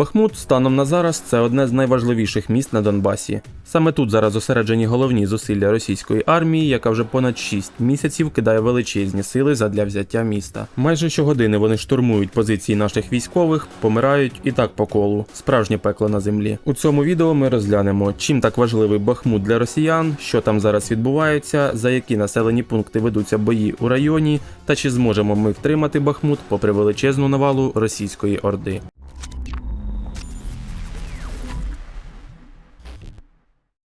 Бахмут станом на зараз це одне з найважливіших міст на Донбасі. Саме тут зараз зосереджені головні зусилля російської армії, яка вже понад 6 місяців кидає величезні сили задля взяття міста. Майже щогодини вони штурмують позиції наших військових, помирають і так по колу. Справжнє пекло на землі. У цьому відео ми розглянемо, чим так важливий Бахмут для росіян, що там зараз відбувається, за які населені пункти ведуться бої у районі, та чи зможемо ми втримати Бахмут попри величезну навалу російської орди.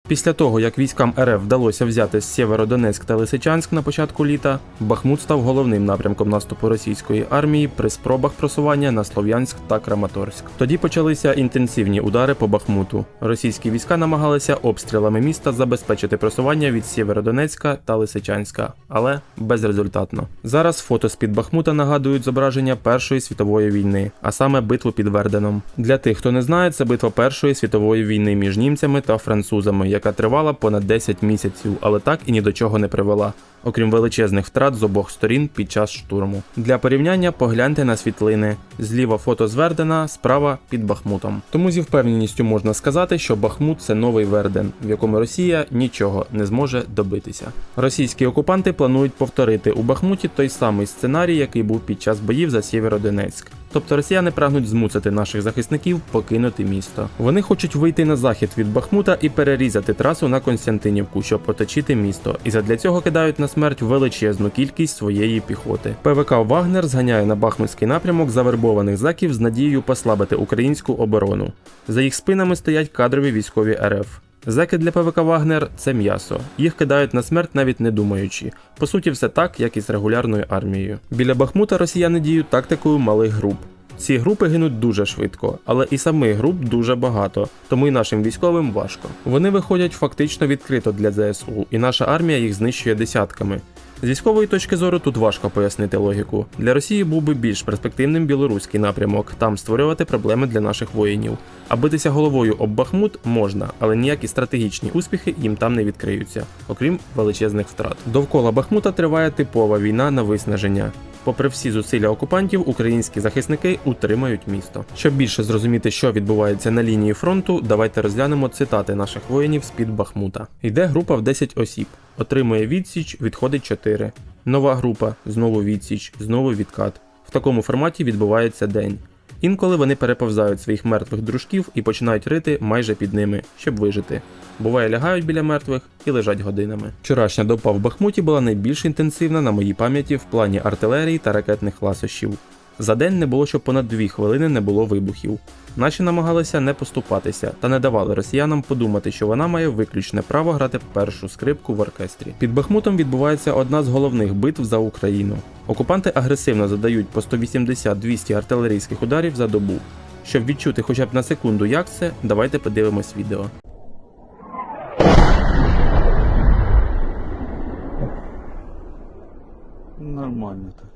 Після того, як військам РФ вдалося взяти Сєвєродонецьк та Лисичанськ на початку літа, Бахмут став головним напрямком наступу російської армії при спробах просування на Слов'янськ та Краматорськ. Тоді почалися інтенсивні удари по Бахмуту. Російські війська намагалися обстрілами міста забезпечити просування від Сєвєродонецька та Лисичанська, але безрезультатно. Зараз фото з під Бахмута нагадують зображення Першої світової війни, а саме битву під Верденом. Для тих, хто не знає, це битва Першої світової війни між німцями та французами, яка тривала понад 10 місяців, але так і ні до чого не привела. Окрім величезних втрат з обох сторін під час штурму. Для порівняння погляньте на світлини. Зліва фото з Вердена, справа під Бахмутом. Тому зі впевненістю можна сказати, що Бахмут це новий Верден, в якому Росія нічого не зможе добитися. Російські окупанти планують повторити у Бахмуті той самий сценарій, який був під час боїв за Сєвєродонецьк. Тобто росіяни прагнуть змусити наших захисників покинути місто. Вони хочуть вийти на захід від Бахмута і перерізати трасу на Константинівку, щоб оточити місто, і задля цього кидають на смерть величезну кількість своєї піхоти. ПВК Вагнер зганяє на Бахмутський напрямок завербованих заків з надією послабити українську оборону. За їх спинами стоять кадрові військові РФ. Зеки для ПВК Вагнер це м'ясо. Їх кидають на смерть навіть не думаючи. По суті, все так, як і з регулярною армією. Біля Бахмута росіяни діють тактикою малих груп. Ці групи гинуть дуже швидко, але і самих груп дуже багато, тому і нашим військовим важко. Вони виходять фактично відкрито для ЗСУ, і наша армія їх знищує десятками. З військової точки зору тут важко пояснити логіку. Для Росії був би більш перспективним білоруський напрямок, там створювати проблеми для наших воїнів. А битися головою об Бахмут можна, але ніякі стратегічні успіхи їм там не відкриються, окрім величезних втрат. Довкола Бахмута триває типова війна на виснаження. Попри всі зусилля окупантів, українські захисники утримають місто. Щоб більше зрозуміти, що відбувається на лінії фронту, давайте розглянемо цитати наших воїнів з під Бахмута. Йде група в 10 осіб, отримує відсіч, відходить 4. Нова група, знову відсіч, знову відкат. В такому форматі відбувається день. Інколи вони переповзають своїх мертвих дружків і починають рити майже під ними, щоб вижити. Буває, лягають біля мертвих і лежать годинами. Вчорашня допа в Бахмуті була найбільш інтенсивна на моїй пам'яті в плані артилерії та ракетних ласощів. За день не було, щоб понад дві хвилини не було вибухів. Наші намагалися не поступатися та не давали росіянам подумати, що вона має виключне право грати першу скрипку в оркестрі. Під Бахмутом відбувається одна з головних битв за Україну. Окупанти агресивно задають по 180-200 артилерійських ударів за добу. Щоб відчути хоча б на секунду, як це, давайте подивимось відео. Нормально так.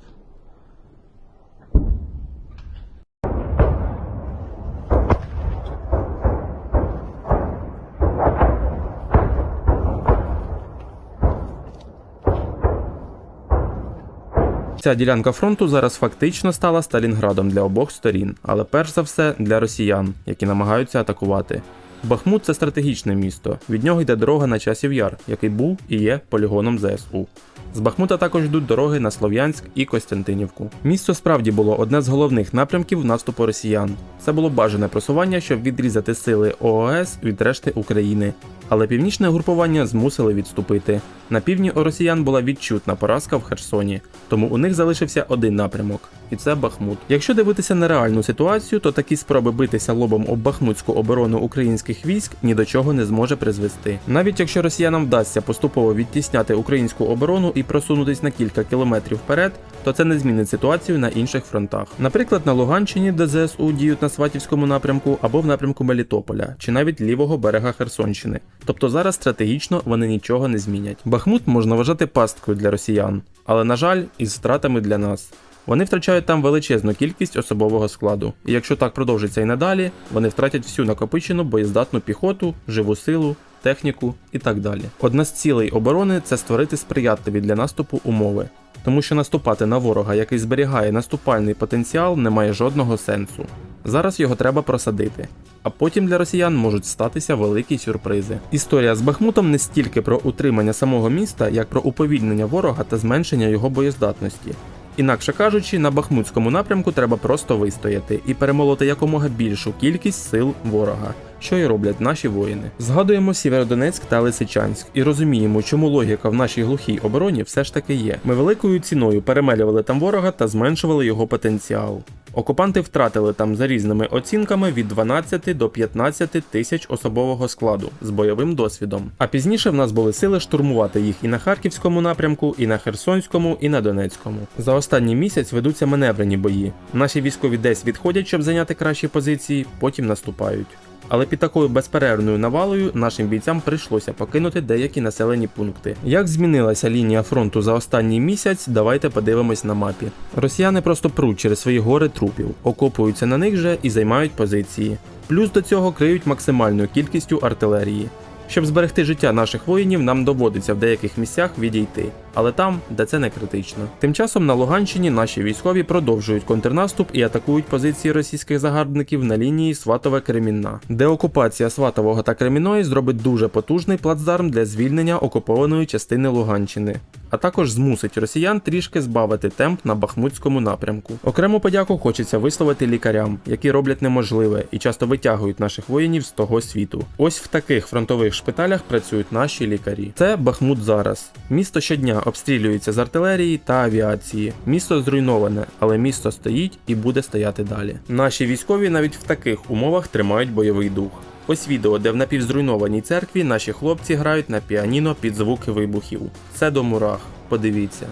Ця ділянка фронту зараз фактично стала Сталінградом для обох сторін, але перш за все для росіян, які намагаються атакувати. Бахмут це стратегічне місто. Від нього йде дорога на часів яр, який був і є полігоном ЗСУ. З Бахмута також йдуть дороги на Слов'янськ і Костянтинівку. Місто справді було одне з головних напрямків наступу росіян. Це було бажане просування, щоб відрізати сили ООС від решти України. Але північне групування змусили відступити. На півдні у росіян була відчутна поразка в Херсоні, тому у них залишився один напрямок, і це Бахмут. Якщо дивитися на реальну ситуацію, то такі спроби битися лобом об бахмутську оборону українських військ ні до чого не зможе призвести. Навіть якщо росіянам вдасться поступово відтісняти українську оборону і просунутись на кілька кілометрів вперед, то це не змінить ситуацію на інших фронтах. Наприклад, на Луганщині, де ЗСУ діють на Сватівському напрямку або в напрямку Мелітополя, чи навіть лівого берега Херсонщини. Тобто зараз стратегічно вони нічого не змінять. Бахмут можна вважати пасткою для росіян, але на жаль, із втратами для нас. Вони втрачають там величезну кількість особового складу, і якщо так продовжиться і надалі, вони втратять всю накопичену боєздатну піхоту, живу силу, техніку і так далі. Одна з цілей оборони це створити сприятливі для наступу умови, тому що наступати на ворога, який зберігає наступальний потенціал, не має жодного сенсу. Зараз його треба просадити. А потім для росіян можуть статися великі сюрпризи. Історія з Бахмутом не стільки про утримання самого міста, як про уповільнення ворога та зменшення його боєздатності. Інакше кажучи, на Бахмутському напрямку треба просто вистояти і перемолоти якомога більшу кількість сил ворога, що і роблять наші воїни. Згадуємо Сєвєродонецьк та Лисичанськ і розуміємо, чому логіка в нашій глухій обороні все ж таки є. Ми великою ціною перемелювали там ворога та зменшували його потенціал. Окупанти втратили там за різними оцінками від 12 до 15 тисяч особового складу з бойовим досвідом. А пізніше в нас були сили штурмувати їх і на харківському напрямку, і на Херсонському, і на Донецькому. За останній місяць ведуться маневрені бої. Наші військові десь відходять, щоб зайняти кращі позиції, потім наступають. Але під такою безперервною навалою нашим бійцям прийшлося покинути деякі населені пункти. Як змінилася лінія фронту за останній місяць, давайте подивимось на мапі. Росіяни просто пруть через свої гори трупів, окопуються на них же і займають позиції. Плюс до цього криють максимальною кількістю артилерії. Щоб зберегти життя наших воїнів, нам доводиться в деяких місцях відійти, але там, де це не критично. Тим часом на Луганщині наші військові продовжують контрнаступ і атакують позиції російських загарбників на лінії Сватове-Кремінна, де окупація Сватового та Креміної зробить дуже потужний плацдарм для звільнення окупованої частини Луганщини. А також змусить росіян трішки збавити темп на бахмутському напрямку. Окрему подяку хочеться висловити лікарям, які роблять неможливе і часто витягують наших воїнів з того світу. Ось в таких фронтових шпиталях працюють наші лікарі. Це Бахмут зараз. Місто щодня обстрілюється з артилерії та авіації. Місто зруйноване, але місто стоїть і буде стояти далі. Наші військові навіть в таких умовах тримають бойовий дух. Ось відео, де в напівзруйнованій церкві наші хлопці грають на піаніно під звуки вибухів. Це до мурах. Подивіться.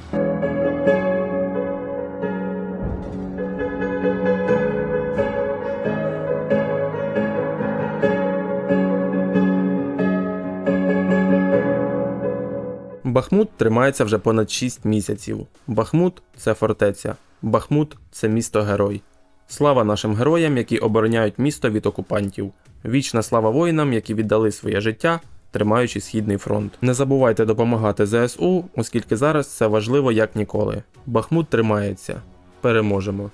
Бахмут тримається вже понад 6 місяців. Бахмут це фортеця. Бахмут це місто герой. Слава нашим героям, які обороняють місто від окупантів. Вічна слава воїнам, які віддали своє життя, тримаючи східний фронт. Не забувайте допомагати ЗСУ, оскільки зараз це важливо як ніколи. Бахмут тримається. Переможемо.